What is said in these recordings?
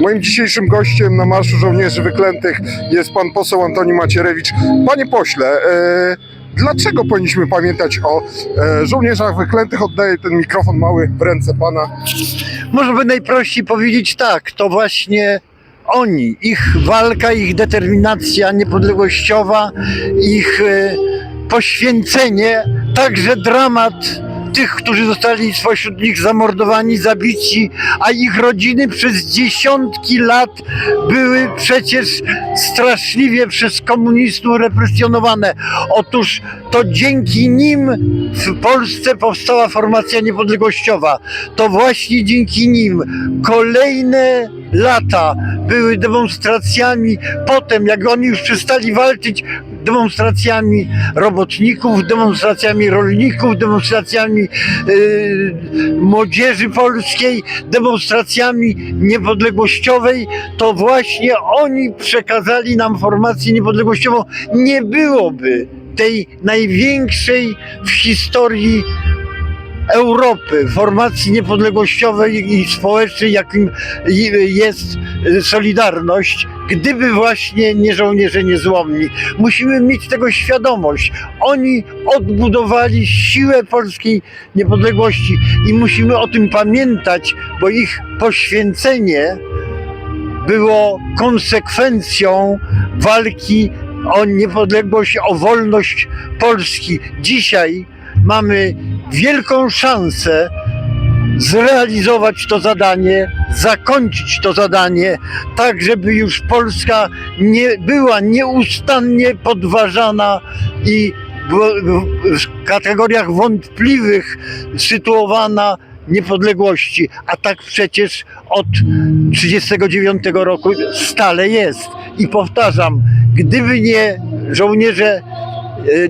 Moim dzisiejszym gościem na Marszu Żołnierzy Wyklętych jest pan poseł Antoni Macierewicz. Panie pośle, e, dlaczego powinniśmy pamiętać o e, żołnierzach wyklętych? Oddaję ten mikrofon mały w ręce pana. Można by najprościej powiedzieć tak, to właśnie oni, ich walka, ich determinacja niepodległościowa, ich e, poświęcenie, także dramat tych, którzy zostali spośród nich zamordowani, zabici, a ich rodziny przez dziesiątki lat były przecież straszliwie przez komunistów represjonowane. Otóż to dzięki nim w Polsce powstała formacja niepodległościowa. To właśnie dzięki nim kolejne lata były demonstracjami. Potem, jak oni już przestali walczyć, demonstracjami robotników, demonstracjami rolników, demonstracjami yy, młodzieży polskiej, demonstracjami niepodległościowej, to właśnie oni przekazali nam formację niepodległościową. Nie byłoby tej największej w historii Europy, formacji niepodległościowej i społecznej, jakim jest Solidarność, gdyby właśnie nie żołnierze niezłomni. Musimy mieć tego świadomość. Oni odbudowali siłę polskiej niepodległości i musimy o tym pamiętać, bo ich poświęcenie było konsekwencją walki o niepodległość, o wolność Polski. Dzisiaj mamy wielką szansę zrealizować to zadanie, zakończyć to zadanie, tak żeby już Polska nie była nieustannie podważana i w- kategoriach wątpliwych sytuowana niepodległości, a tak przecież od 1939 roku stale jest. I powtarzam, gdyby nie żołnierze e,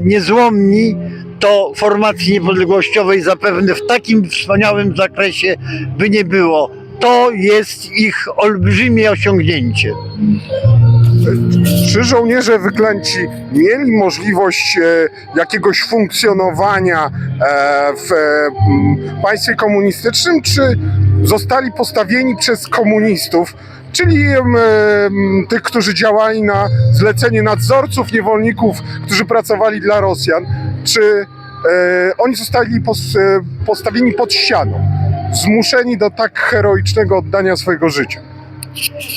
niezłomni, to formacji niepodległościowej zapewne w takim wspaniałym zakresie by nie było. To jest ich olbrzymie osiągnięcie. Czy żołnierze wyklęci mieli możliwość e, jakiegoś funkcjonowania e, w e, państwie komunistycznym, czy zostali postawieni przez komunistów, czyli tych, którzy działali na zlecenie nadzorców, niewolników, którzy pracowali dla Rosjan, czy oni zostali e, postawieni pod ścianą, zmuszeni do tak heroicznego oddania swojego życia?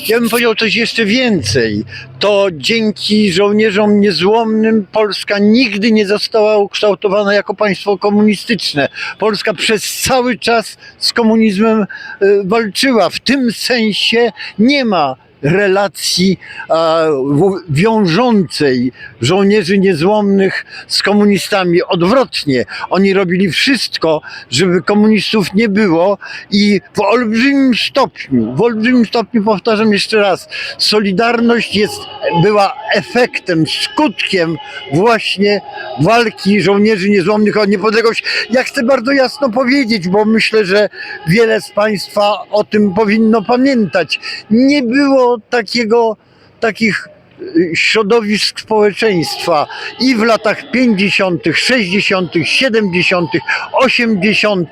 Ja bym powiedział coś jeszcze więcej. To dzięki żołnierzom niezłomnym Polska nigdy nie została ukształtowana jako państwo komunistyczne. Polska przez cały czas z komunizmem y, walczyła. W tym sensie nie ma relacji wiążącej żołnierzy niezłomnych z komunistami. Odwrotnie, oni robili wszystko, żeby komunistów nie było i w olbrzymim stopniu, w olbrzymim stopniu powtarzam jeszcze raz, Solidarność jest, była efektem, skutkiem właśnie walki żołnierzy niezłomnych o niepodległość. Ja chcę bardzo jasno powiedzieć, bo myślę, że wiele z Państwa o tym powinno pamiętać. Nie było takiego, takich y, środowisk społeczeństwa i w latach 50., 60., 70., 80.,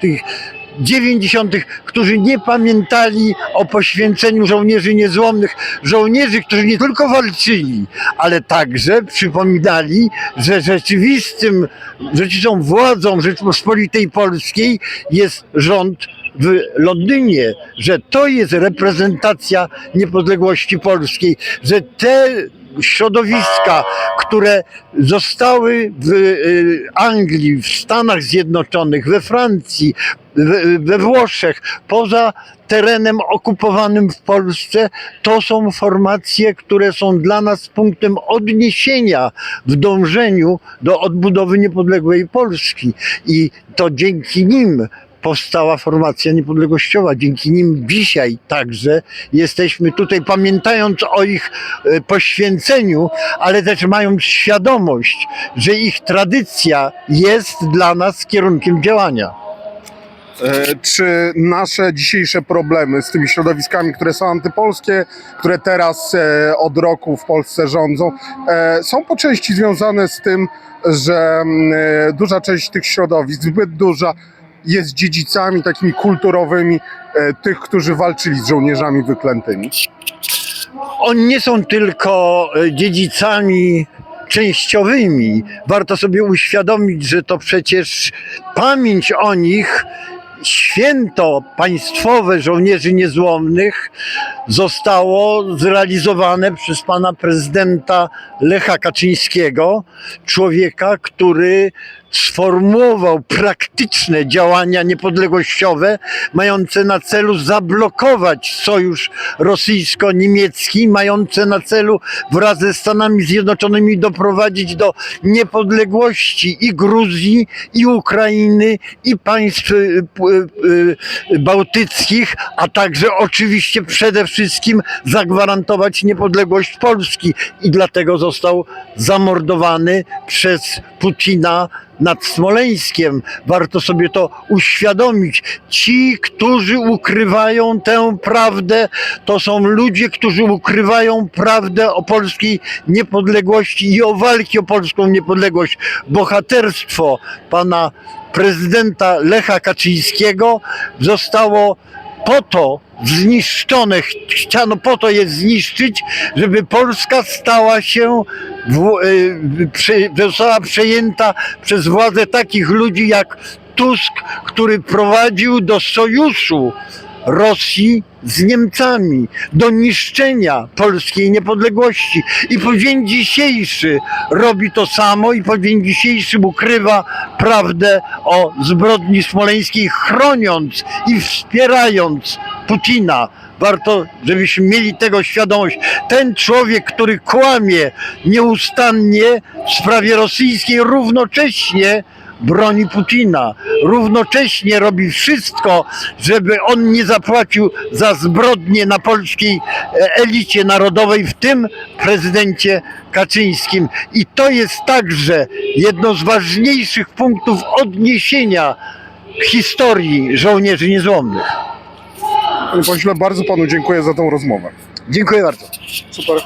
90., którzy nie pamiętali o poświęceniu żołnierzy niezłomnych, żołnierzy, którzy nie tylko walczyli, ale także przypominali, że rzeczywistym, rzeczywistą władzą Rzeczpospolitej Polskiej jest rząd w Londynie, że to jest reprezentacja niepodległości polskiej, że te środowiska, które zostały w y, Anglii, w Stanach Zjednoczonych, we Francji, we, we Włoszech, poza terenem okupowanym w Polsce, to są formacje, które są dla nas punktem odniesienia w dążeniu do odbudowy niepodległej Polski. I to dzięki nim powstała formacja niepodległościowa. Dzięki nim dzisiaj także jesteśmy tutaj, pamiętając o ich e, poświęceniu, ale też mając świadomość, że ich tradycja jest dla nas kierunkiem działania. E, Czy nasze dzisiejsze problemy z tymi środowiskami, które są antypolskie, które teraz e, od roku w Polsce rządzą, są po części związane z tym, że mm, duża część tych środowisk, zbyt duża, jest dziedzicami takimi kulturowymi e, tych, którzy walczyli z żołnierzami wyklętymi? Oni nie są tylko e, dziedzicami częściowymi. Warto sobie uświadomić, że to przecież pamięć o nich, święto państwowe żołnierzy niezłomnych zostało zrealizowane przez pana prezydenta Lecha Kaczyńskiego, człowieka, który sformułował praktyczne działania niepodległościowe, mające na celu zablokować sojusz rosyjsko-niemiecki, mające na celu wraz ze Stanami Zjednoczonymi doprowadzić do niepodległości i Gruzji, i Ukrainy, i państw y, y, y, bałtyckich, a także oczywiście przede wszystkim zagwarantować niepodległość Polski. I dlatego został zamordowany przez Putina nad Smoleńskiem. Warto sobie to uświadomić. Ci, którzy ukrywają tę prawdę, to są ludzie, którzy ukrywają prawdę o polskiej niepodległości i o walki o polską niepodległość. Bohaterstwo pana prezydenta Lecha Kaczyńskiego zostało po to zniszczone, chciano po to je zniszczyć, żeby Polska stała się, w, y, prze, została przejęta przez władze takich ludzi jak Tusk, który prowadził do sojuszu Rosji z Niemcami, do niszczenia polskiej niepodległości. I po dzień dzisiejszy robi to samo i po dzień dzisiejszy ukrywa prawdę o zbrodni smoleńskiej, chroniąc i wspierając Putina. Warto, żebyśmy mieli tego świadomość. Ten człowiek, który kłamie nieustannie w sprawie rosyjskiej, równocześnie broni Putina. Równocześnie robi wszystko, żeby on nie zapłacił za zbrodnie na polskiej e, elicie narodowej, w tym prezydencie Kaczyńskim. I to jest także jedno z ważniejszych punktów odniesienia historii żołnierzy niezłomnych. Panie pośle, bardzo panu dziękuję za tą rozmowę. Dziękuję bardzo. Super.